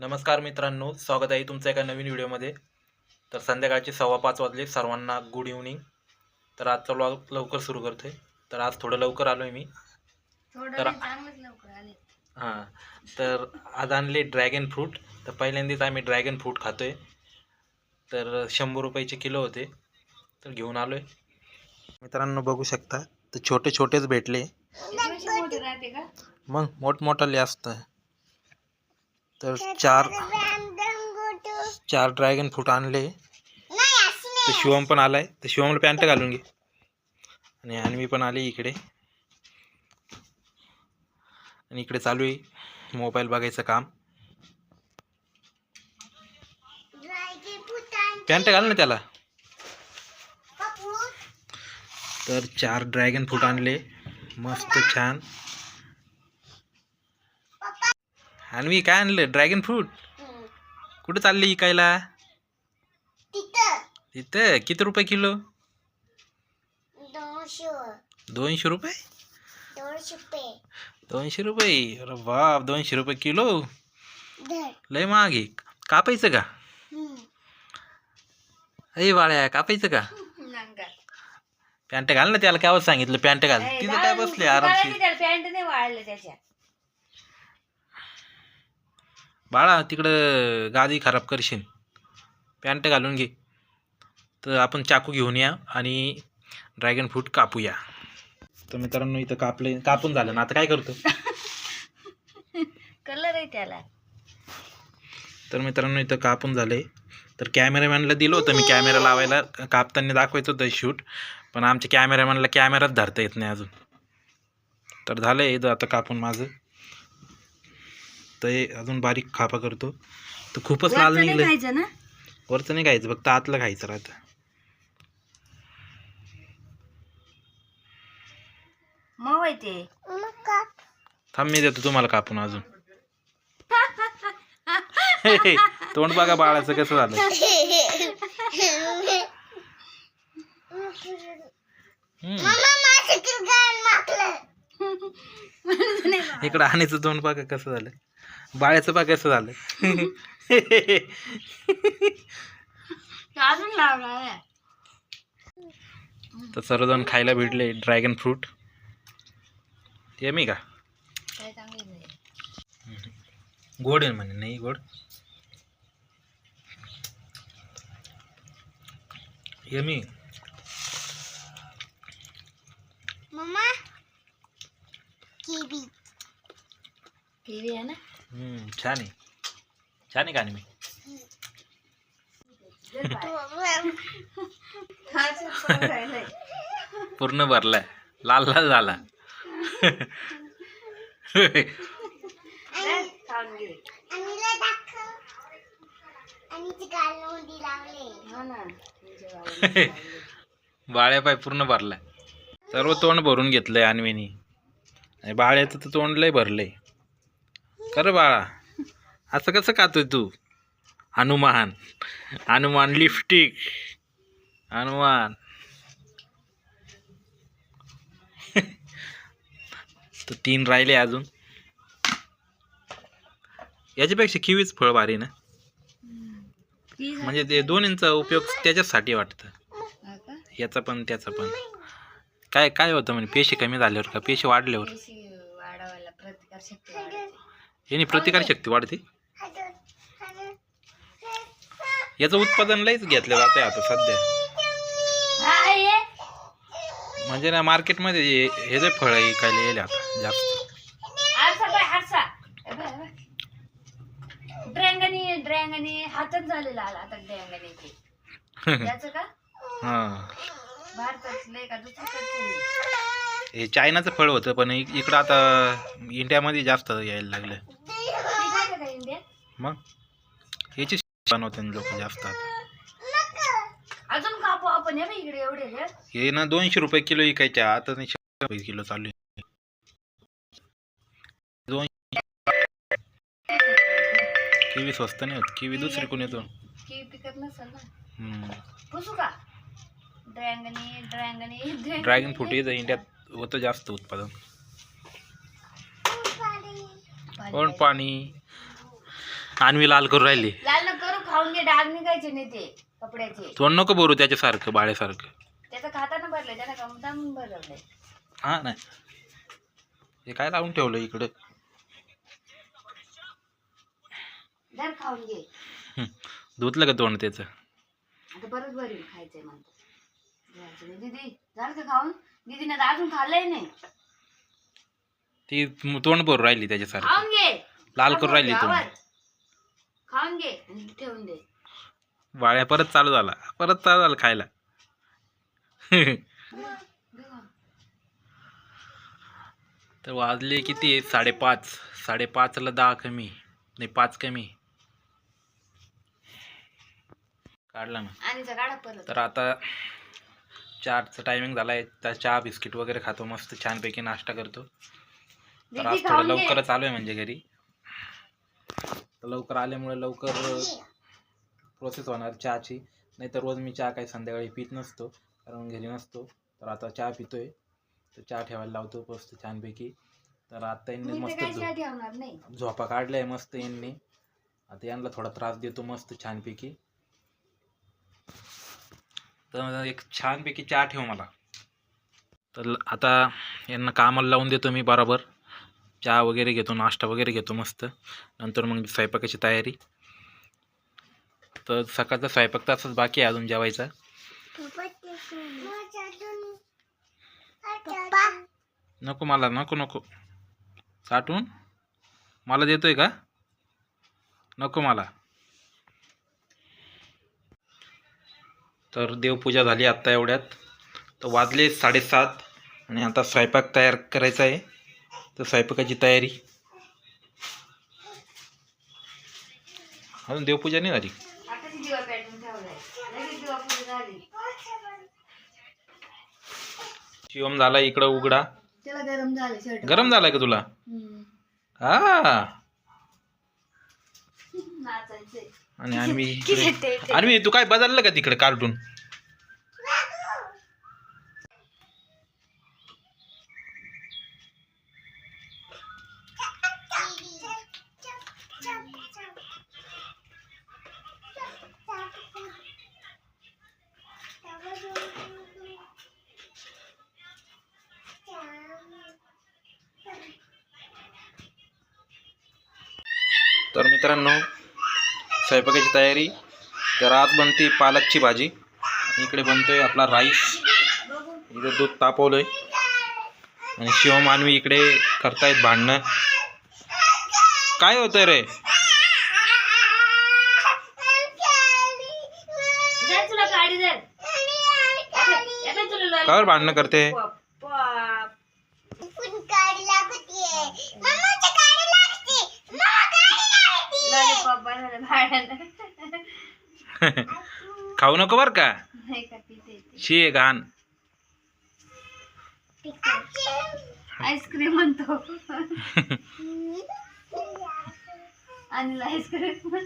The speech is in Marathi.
नमस्कार मित्रांनो स्वागत आहे तुमचं एका नवीन व्हिडिओमध्ये. तर संध्याकाळचे सव्वा पाच वाजले सर्वांना गुड इव्हनिंग तर आजचा व्लॉग लवकर सुरू करतोय. तर आज थोडं लवकर आलो आहे मी. थोडं तर- हां तर आज आणले ड्रॅगन फ्रूट तर पहिल्यांदाच आम्ही ड्रॅगन फ्रूट खातो आहे तर शंभर रुपयाचे किलो होते. तर घेऊन आलो आहे मित्रांनो बघू शकता. तर छोटे छोटेच भेटले मग मोठमोठाले असतं. तर चार चार ड्रॅगन फ्रूट आणले. तर शिवम पण आलाय. तर शिवमला पॅन्ट घालून घे. आणि अन्वी पण आली इकडे. आणि इकडे चालू आहे मोबाईल बघायचं काम. पॅन्ट घाल ना त्याला. तर चार ड्रॅगन फ्रूट आणले. मस्त छान. अन्वी काय आणलं? ड्रॅगन फ्रूट कुठं चालली इकायला? तिथं किती रुपये किलो? दोनशे रुपये? दोनशे रुपये. अरे बाप दोनशे रुपये किलो? लय महाग आहे. कापायचं का? अरे बाळ्या कापायचं का. पॅन्ट घाल ना त्याला काय सांगितलं? पॅन्ट घाल. तिथं काय बसले आरामशीर? मी पॅन्ट नाही वाळले त्याच्या बाळा तिकडं गादी खराब करशील. पॅन्ट घालून घे. तर आपण चाकू घेऊन या आणि ड्रॅगन फ्रूट कापूया. तर मित्रांनो इथं कापले कापून झालं ना आता काय करतो? कलर आहे त्याला. तर मित्रांनो इथं कापून झाले तर कॅमेरामॅनला दिलं होतं मी कॅमेरा लावायला. कापताना दाखवायचं होतं शूट पण आमच्या कॅमेरामॅनला कॅमेराच धरता येत नाही अजून. तर झालं आहे आता कापून माझं. तर हे अजून बारीक खापा करतो. तर खूपच लाल वरचं नाही निघलं खायचं ना? वरचं नाही खायचं फक्त आतलं खायचं राहतं. मग आहे ते. थांब मी देतो तुम्हाला कापून अजून. तोंड बघा बाळाचं कसं झालं. हम्म. इकडं आणायचं तोंड बघा कसं झालं बाळाचं बघा कसं झालं अजून लावणार. तर सर्वजण खायला भेटले ड्रॅगन फ्रूट. यमी का? काय चांगले नाही. गोड आहे म्हणे नाही गोड? यमी टीव्ही आहे ना? हम्म, छान आहे. छान आहे का मी. पूर्ण भरलाय. लाल लाल झाला. खाऊन घे हो ना बाळ्या पाय पूर्ण भरलाय. सर्व तोंड भरून घेतलंय अन्वीनी आणि बाळ्याचं तर तोंड लय भरलंय. खरं बाळा असं कसं खातोय तू? हनुमान. हनुमान लिपस्टिक हनुमान. तर तीन राहिले अजून. याच्यापेक्षा किवीच फळ भारी ना? म्हणजे ते दोन्हींचा उपयोग त्याच्याचसाठी वाटतं. याचा पण त्याचा पण. काय काय होतं म्हणजे पेशी कमी झाल्यावर का? पेशी वाढल्यावर? याने प्रतिकार शक्ती वाढते. याचं उत्पादन लयच घेतलं जात आहे आता सध्या. म्हणजे ना मार्केटमध्ये हे हे जे फळ विकायला येईल आता जास्त. हातच झालेला आला आता का? हां. भारतात लय का हे चायनाचं फळ होतं पण इक- इकडं आता इंडियामध्ये जास्त यायला लागलं. मग? याची बनवतात लोक जास्त अजून कापू आपण हे बघ इकडे एवढे ना दोनशे रुपये किलो विकायच्या आता नाही शंभर रुपये किलो चालू आहे. दोनशे किवी स्वस्त नाही होत किवी दुसरी कोण येतो? की पिकत नसेल ना. हम्म. पुसू का? ड्रॅंगनी ड्रॅंगनी ड्रॅगन. फ्रूट इंडियात होतं जास्त उत्पादन. पाणी. पण? आणवी लाल करू राहिली. लाल न करू खाऊन घे डाग निघायचे नाही ते कपड्याचे. तोंड नको भरू त्याच्यासारखं बाळ्यासारखं. त्याचं खाताना भरलंय त्याला भरवलंय. हा नाही. हे काय लावून ठेवलं इकडं? धर खाऊन घे. धुतलं का तोंड त्याचं? आता परत भरील खायचंय म्हणतो. दीदी झालं का खाऊन? दीदीने तर अजून खाल्लंय नाही. ती तोंड भरू राहिली त्याच्यासारखं. खाऊन घे. लाल करू राहिली तोंड. आवर. खाऊन घे आणि ठेवून दे. बाळ्या परत चालू झाला. परत चालू झाला खायला. तर वाजले किती? साडेपाच. साडेपाचला दहा कमी. नाही पाच कमी. काढला ना. आणि जा काढा परत. तर आता चारचा टायमिंग झाला आहे तर चहा बिस्किट वगैरे खातो मस्त छानपैकी नाश्ता करतो. तर आज थोडं लवकरच आलो आहे म्हणजे घरी. तर लवकर आल्यामुळे लवकर प्रोसेस होणार चहाची. नाही तर रोज मी चहा काही संध्याकाळी पित नसतो कारण घरी नसतो. तर आता चहा पितोय. तर चहा ठेवायला लावतो मस्त छानपैकी. तर आता यांनी मस्त झोपा काढलाय मस्त यांनी. आता यांना थोडा त्रास देतो मस्त छानपैकी. तर एक छानपैकी चहा ठेव मला. तर आता यांना कामाला लावून देतो मी बरोबर. चहा वगैरे घेतो नाश्ता वगैरे घेतो मस्त. नंतर मग स्वयंपाकाची तयारी. तर सकाळचा स्वयंपाक तर असंच बाकी आहे अजून जेवायचा. नको मला नको नको. साठवून? मला देतोय का? नको मला. तर देवपूजा झाली आत्ता एवढ्यात. तर वाजले साडेसात आणि आता स्वयंपाक तयार करायचा आहे. तर स्वयंपाकाची तयारी. अजून देवपूजा नाही झाली? शिवम झाला इकडं उघडा. त्याला गरम झालं शर्ट गरम झालाय का तुला? हा. आणि ते- आणवी तू काय बदललं का तिकडे कार्टून? तर मित्रांनो स्वयंपाकाची तयारी तर आज बनते पालकची भाजी. इकडे बनतोय आपला राईस. इकडे दूध तापवलंय. आणि शिवमानवी इकडे करतायत भांडणं. काय होतंय रे? कावर भांडणं करते? खाऊ नको बर का. शी आहे घाण आईस्क्रीम म्हणतो. आणि आईस्क्रीम.